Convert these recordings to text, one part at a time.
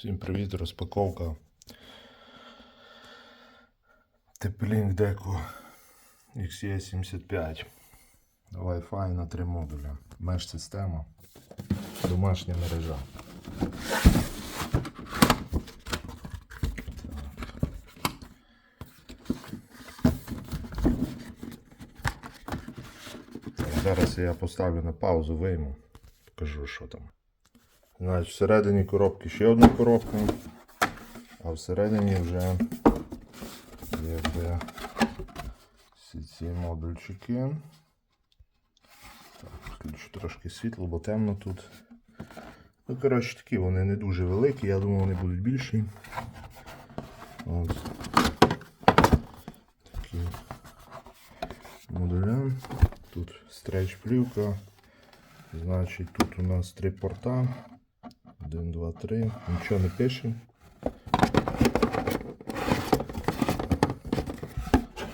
Всім привіт, розпаковка. Теплінг Deco XE75. Wi-Fi на три модуля. Меж-система. Домашня мережа. Так, Зараз я поставлю на паузу, вийму. Покажу, що там. Значить, всередині коробки ще одна коробка, а всередині вже якби всі ці модульчики. Так, включу трошки світло, бо темно тут. Ну, коротше, такі вони не дуже великі, я думаю, вони будуть більші. От. Такі модуля. Тут стреч плівка. Значить, тут у нас три порта. Один, два, три. Нічого не пише.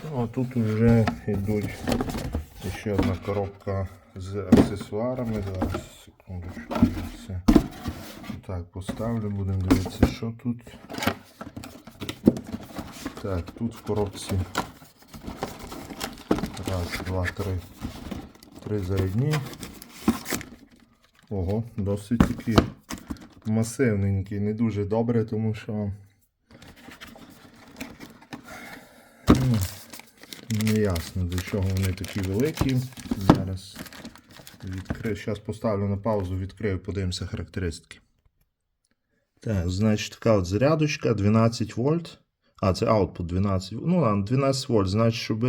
Ну, а тут вже йдуть ще одна коробка з аксесуарами. Зараз, секундочку, я все. Так, поставлю, будемо дивитися, що тут. Так, тут в коробці. Раз, два, три. Три зарядні. Ого, досить такі масивненькі, не дуже добре, тому що ну, не ясно до чого вони такі великі. Зараз відкрию. Зараз поставлю на паузу, відкрию, подивимося характеристики. Так, значить така от зарядочка 12 вольт. А, це output 12 Ну ладно, 12 вольт. Значить, щоб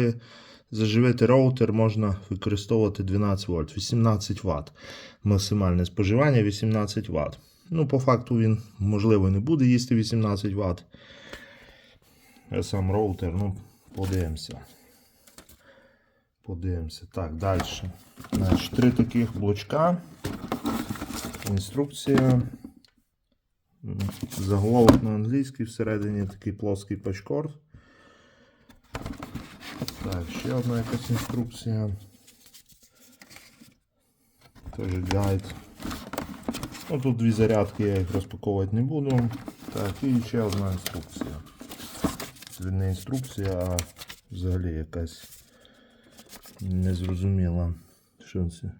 заживити роутер, можна використовувати 12 вольт, 18 Вт. Максимальне споживання 18 Вт. Ну, по факту він, можливо, не буде їсти 18 Вт. А сам роутер, ну, подивимося. Подивимося. Так, далі. Значить, три таких блочка. Інструкція. Заголовок на англійській, всередині такий плоский пачкорд. Так, ще одна якась інструкція. Теж гайд. Ну, тут дві зарядки, я їх розпаковувати не буду. Так, і ще одна інструкція. Це не інструкція, а взагалі якась незрозуміла. Що це?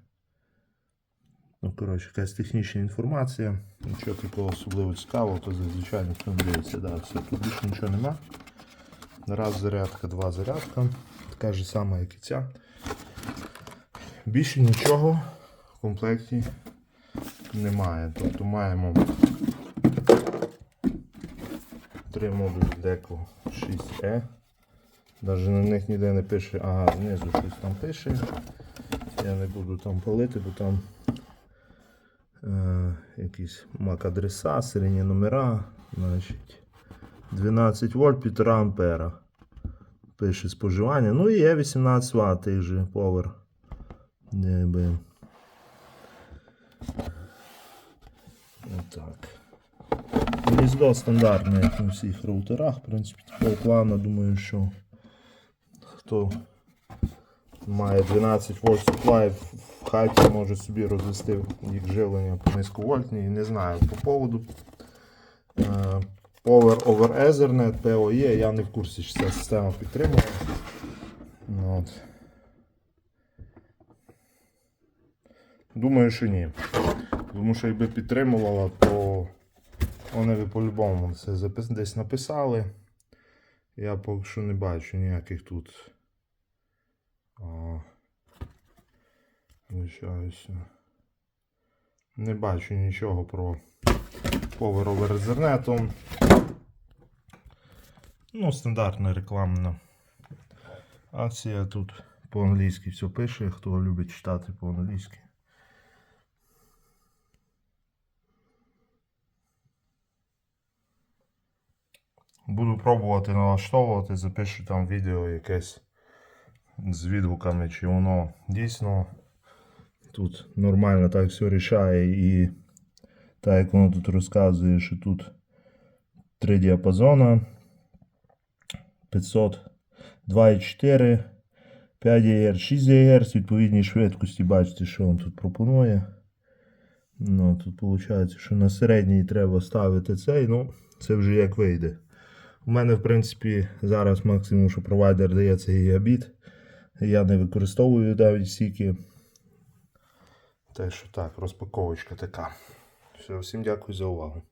Ну, коротше, якась технічна інформація. Нічого такого особливо цікавого, то зазвичай ніхто не дивиться. Да, все, тут більше нічого нема. Раз зарядка, два зарядка. Така ж сама, як і ця. Більше нічого в комплекті немає. Тобто маємо три модулі Deco 6E. Навіть на них ніде не пише, ага, знизу щось там пише. Я не буду там палити, бо там е, якісь MAC-адреса, серійні номера. Значить, 12 вольт 1,5 ампера. Пише споживання. Ну і є 18 Вт тих же Power. Якби. Отак. Гніздо стандартне, як на всіх роутерах. В принципі, такого плану, думаю, що хто має 12 вольт supply в хаті, може собі розвести їх живлення по низьковольтній. Не знаю по поводу. е, Power over Ethernet, PoE, я не в курсі, чи ця система підтримує. Ну, От. Думаю, що ні. Тому що якби підтримувала, то вони би по-любому це десь написали. Я поки що не бачу ніяких тут. А... Не бачу нічого про Power over Ethernet. Ну, стандартна рекламна акція тут по-англійськи все пише, хто любить читати по-англійськи. Буду пробувати налаштовувати, запишу там відео якесь з відгуками, чи воно дійсно тут нормально так все рішає і так як воно тут розказує, що тут три діапазона 500, 2,4, 5 ГГц, 6 ГГц, відповідні швидкості, бачите, що він тут пропонує. Ну, тут виходить, що на середній треба ставити цей, ну, це вже як вийде. У мене, в принципі, зараз максимум, що провайдер дає це гігабіт. Я не використовую навіть стільки. Те, що так, розпаковочка така. Все, всім дякую за увагу.